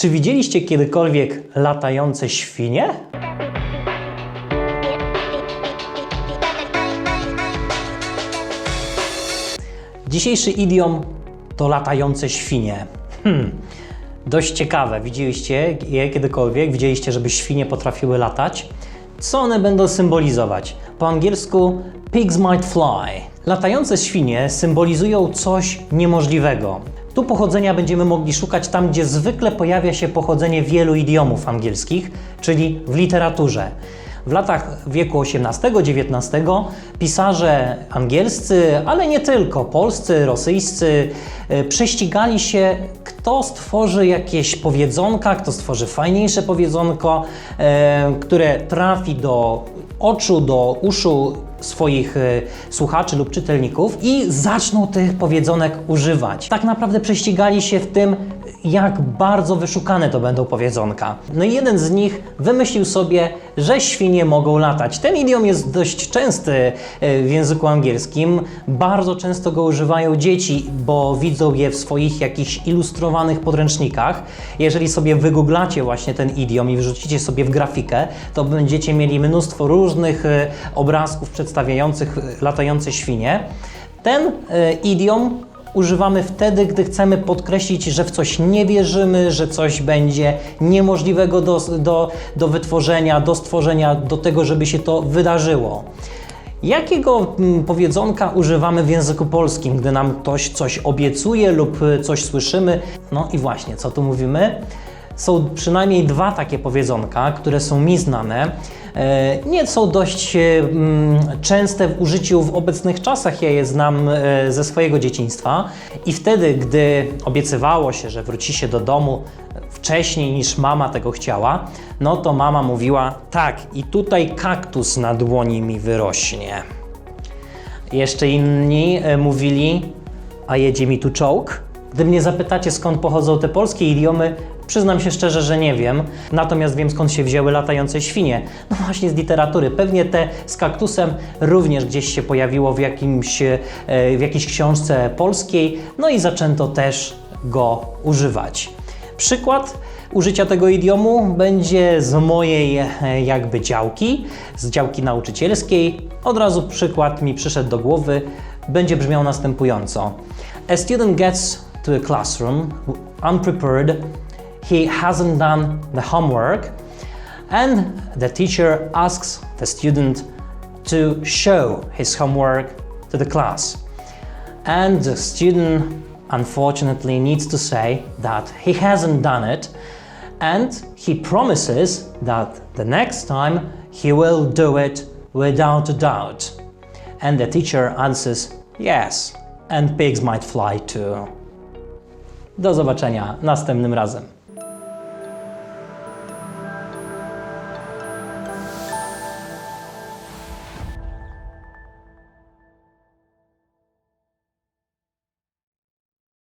Czy widzieliście kiedykolwiek latające świnie? Dzisiejszy idiom to latające świnie. Hmm, dość ciekawe. Widzieliście je kiedykolwiek? Widzieliście, żeby świnie potrafiły latać? Co one będą symbolizować? Po angielsku pigs might fly. Latające świnie symbolizują coś niemożliwego. Tu pochodzenia będziemy mogli szukać tam, gdzie zwykle pojawia się pochodzenie wielu idiomów angielskich, czyli w literaturze. W latach wieku XVIII-XIX pisarze angielscy, ale nie tylko, polscy, rosyjscy, e, prześcigali się, kto stworzy jakieś powiedzonka, kto stworzy fajniejsze powiedzonko, e, które trafi do oczu, do uszu swoich e, słuchaczy lub czytelników i zaczną tych powiedzonek używać. Tak naprawdę prześcigali się w tym, jak bardzo wyszukane to będą powiedzonka. No i jeden z nich wymyślił sobie, że świnie mogą latać. Ten idiom jest dość częsty e, w języku angielskim. Bardzo często go używają dzieci, bo widzą je w swoich jakichś ilustrowanych podręcznikach. Jeżeli sobie wygooglacie właśnie ten idiom i wrzucicie sobie w grafikę, to będziecie mieli mnóstwo różnych e, obrazków przedstawiających e, latające świnie. Ten idiom używamy wtedy, gdy chcemy podkreślić, że w coś nie wierzymy, że coś będzie niemożliwego do, do, do wytworzenia, do stworzenia, do tego, żeby się to wydarzyło. Jakiego mm, powiedzonka używamy w języku polskim, gdy nam ktoś coś obiecuje lub coś słyszymy? No i właśnie, co tu mówimy? Są przynajmniej dwa takie powiedzonka, które są mi znane. E, Nie są dość e, mm, częste w użyciu w obecnych czasach, ja je znam e, ze swojego dzieciństwa. I wtedy, gdy obiecywało się, że wróci się do domu wcześniej niż mama tego chciała, no to mama mówiła: Tak, i tutaj kaktus na dłoni mi wyrośnie. Jeszcze inni mówili, a jedzie mi tu czołg. Gdy mnie zapytacie, skąd pochodzą te polskie idiomy, przyznam się szczerze, że nie wiem. Natomiast wiem, skąd się wzięły latające świnie. No właśnie z literatury. Pewnie te z kaktusem również gdzieś się pojawiło w, jakimś, e, w jakiejś książce polskiej, no i zaczęto też go używać. Przykład użycia tego idiomu będzie z mojej e, jakby działki, z działki nauczycielskiej. Od razu przykład mi przyszedł do głowy, będzie brzmiał następująco. A student gets to a classroom unprepared, he hasn't done the homework, and the teacher asks the student to show his homework to the class. And the student unfortunately needs to say that he hasn't done it and he promises that the next time he will do it without a doubt. And the teacher answers yes, and pigs might fly too. Do zobaczenia następnym razem.